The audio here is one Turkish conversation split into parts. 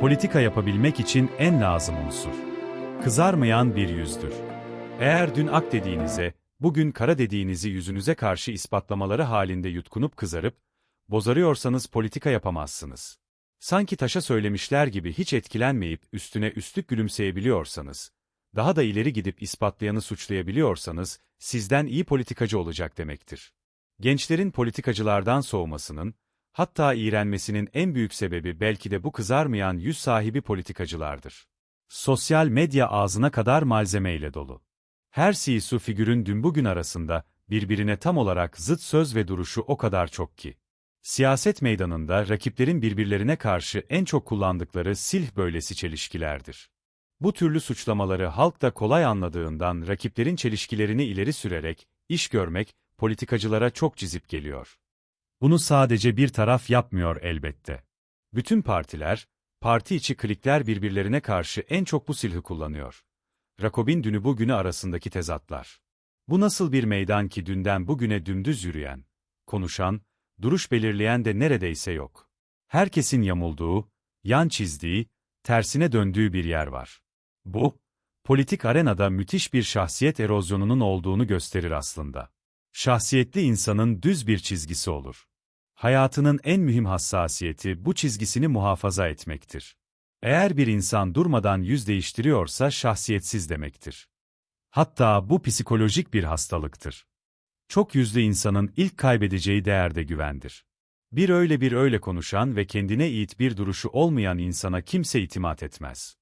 politika yapabilmek için en lazım unsur. Kızarmayan bir yüzdür. Eğer dün ak dediğinize, bugün kara dediğinizi yüzünüze karşı ispatlamaları halinde yutkunup kızarıp, bozarıyorsanız politika yapamazsınız. Sanki taşa söylemişler gibi hiç etkilenmeyip üstüne üstlük gülümseyebiliyorsanız, daha da ileri gidip ispatlayanı suçlayabiliyorsanız, sizden iyi politikacı olacak demektir. Gençlerin politikacılardan soğumasının, hatta iğrenmesinin en büyük sebebi belki de bu kızarmayan yüz sahibi politikacılardır. Sosyal medya ağzına kadar malzemeyle dolu. Her sisu figürün dün bugün arasında, birbirine tam olarak zıt söz ve duruşu o kadar çok ki. Siyaset meydanında rakiplerin birbirlerine karşı en çok kullandıkları silh böylesi çelişkilerdir. Bu türlü suçlamaları halk da kolay anladığından rakiplerin çelişkilerini ileri sürerek, iş görmek, politikacılara çok cizip geliyor. Bunu sadece bir taraf yapmıyor elbette. Bütün partiler, parti içi klikler birbirlerine karşı en çok bu silhi kullanıyor. Rakobin dünü bugünü arasındaki tezatlar. Bu nasıl bir meydan ki dünden bugüne dümdüz yürüyen, konuşan, duruş belirleyen de neredeyse yok. Herkesin yamulduğu, yan çizdiği, tersine döndüğü bir yer var. Bu, politik arenada müthiş bir şahsiyet erozyonunun olduğunu gösterir aslında. Şahsiyetli insanın düz bir çizgisi olur. Hayatının en mühim hassasiyeti bu çizgisini muhafaza etmektir. Eğer bir insan durmadan yüz değiştiriyorsa şahsiyetsiz demektir. Hatta bu psikolojik bir hastalıktır. Çok yüzlü insanın ilk kaybedeceği değer de güvendir. Bir öyle bir öyle konuşan ve kendine ait bir duruşu olmayan insana kimse itimat etmez.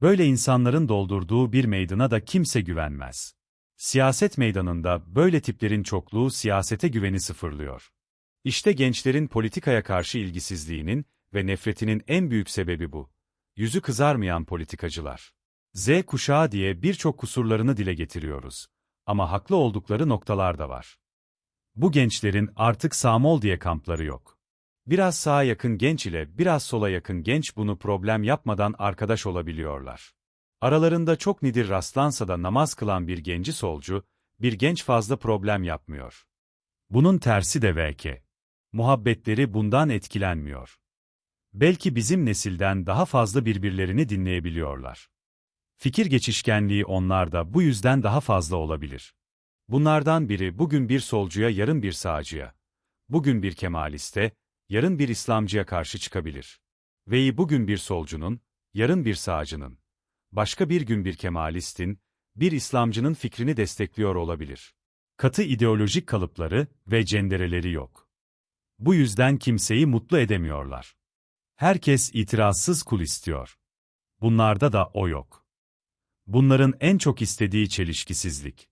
Böyle insanların doldurduğu bir meydana da kimse güvenmez. Siyaset meydanında böyle tiplerin çokluğu siyasete güveni sıfırlıyor. İşte gençlerin politikaya karşı ilgisizliğinin ve nefretinin en büyük sebebi bu. Yüzü kızarmayan politikacılar. Z kuşağı diye birçok kusurlarını dile getiriyoruz. Ama haklı oldukları noktalar da var. Bu gençlerin artık sağmol diye kampları yok. Biraz sağa yakın genç ile biraz sola yakın genç bunu problem yapmadan arkadaş olabiliyorlar. Aralarında çok nidir rastlansa da namaz kılan bir genci solcu, bir genç fazla problem yapmıyor. Bunun tersi de VK. Muhabbetleri bundan etkilenmiyor. Belki bizim nesilden daha fazla birbirlerini dinleyebiliyorlar. Fikir geçişkenliği onlarda bu yüzden daha fazla olabilir. Bunlardan biri bugün bir solcuya yarın bir sağcıya, bugün bir kemaliste, yarın bir İslamcıya karşı çıkabilir. Veyi bugün bir solcunun, yarın bir sağcının, başka bir gün bir kemalistin, bir İslamcının fikrini destekliyor olabilir. Katı ideolojik kalıpları ve cendereleri yok. Bu yüzden kimseyi mutlu edemiyorlar. Herkes itirazsız kul istiyor. Bunlarda da o yok. Bunların en çok istediği çelişkisizlik.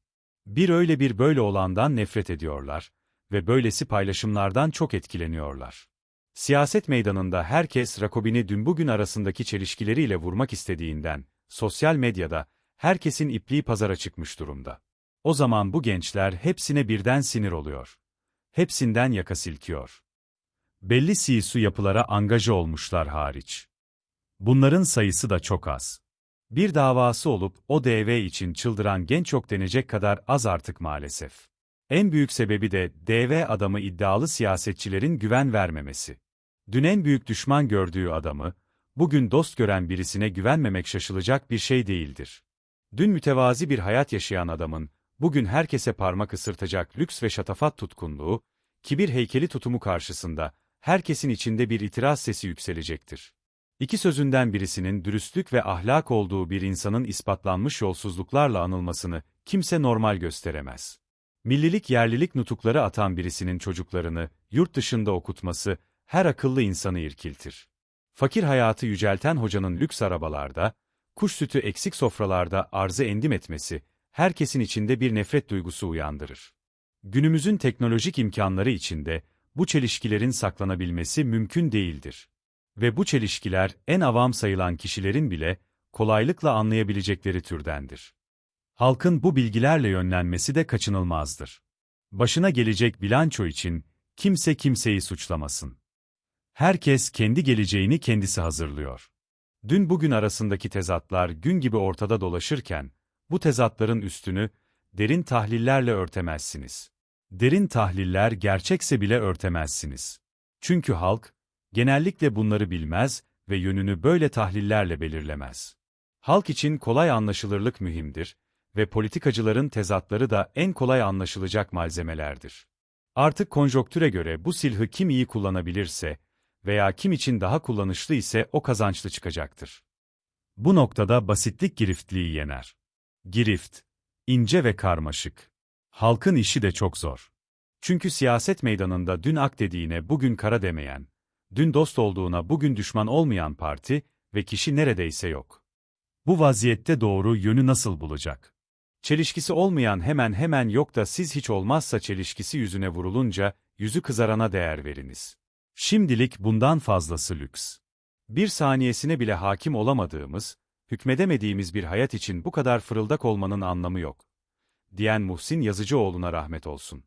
Bir öyle bir böyle olandan nefret ediyorlar ve böylesi paylaşımlardan çok etkileniyorlar. Siyaset meydanında herkes rakobini dün bugün arasındaki çelişkileriyle vurmak istediğinden, sosyal medyada, herkesin ipliği pazara çıkmış durumda. O zaman bu gençler hepsine birden sinir oluyor. Hepsinden yaka silkiyor. Belli sisu yapılara angaja olmuşlar hariç. Bunların sayısı da çok az. Bir davası olup o DV için çıldıran genç yok denecek kadar az artık maalesef. En büyük sebebi de DV adamı iddialı siyasetçilerin güven vermemesi. Dün en büyük düşman gördüğü adamı, bugün dost gören birisine güvenmemek şaşılacak bir şey değildir. Dün mütevazi bir hayat yaşayan adamın, bugün herkese parmak ısırtacak lüks ve şatafat tutkunluğu, kibir heykeli tutumu karşısında, herkesin içinde bir itiraz sesi yükselecektir. İki sözünden birisinin dürüstlük ve ahlak olduğu bir insanın ispatlanmış yolsuzluklarla anılmasını kimse normal gösteremez. Millilik yerlilik nutukları atan birisinin çocuklarını yurt dışında okutması her akıllı insanı irkiltir. Fakir hayatı yücelten hocanın lüks arabalarda, kuş sütü eksik sofralarda arzı endim etmesi, herkesin içinde bir nefret duygusu uyandırır. Günümüzün teknolojik imkanları içinde, bu çelişkilerin saklanabilmesi mümkün değildir. Ve bu çelişkiler en avam sayılan kişilerin bile kolaylıkla anlayabilecekleri türdendir. Halkın bu bilgilerle yönlenmesi de kaçınılmazdır. Başına gelecek bilanço için kimse kimseyi suçlamasın. Herkes kendi geleceğini kendisi hazırlıyor. Dün bugün arasındaki tezatlar gün gibi ortada dolaşırken, bu tezatların üstünü derin tahlillerle örtemezsiniz. Derin tahliller gerçekse bile örtemezsiniz. Çünkü halk, genellikle bunları bilmez ve yönünü böyle tahlillerle belirlemez. Halk için kolay anlaşılırlık mühimdir ve politikacıların tezatları da en kolay anlaşılacak malzemelerdir. Artık konjonktüre göre bu silhı kim iyi kullanabilirse veya kim için daha kullanışlı ise o kazançlı çıkacaktır. Bu noktada basitlik giriftliği yener. Girift, ince ve karmaşık. Halkın işi de çok zor. Çünkü siyaset meydanında dün ak dediğine bugün kara demeyen, dün dost olduğuna bugün düşman olmayan parti ve kişi neredeyse yok. Bu vaziyette doğru yönü nasıl bulacak? Çelişkisi olmayan hemen hemen yok da siz hiç olmazsa çelişkisi yüzüne vurulunca, yüzü kızarana değer veriniz. Şimdilik bundan fazlası lüks. Bir saniyesine bile hakim olamadığımız, hükmedemediğimiz bir hayat için bu kadar fırıldak olmanın anlamı yok. Diyen Muhsin Yazıcıoğlu'na rahmet olsun.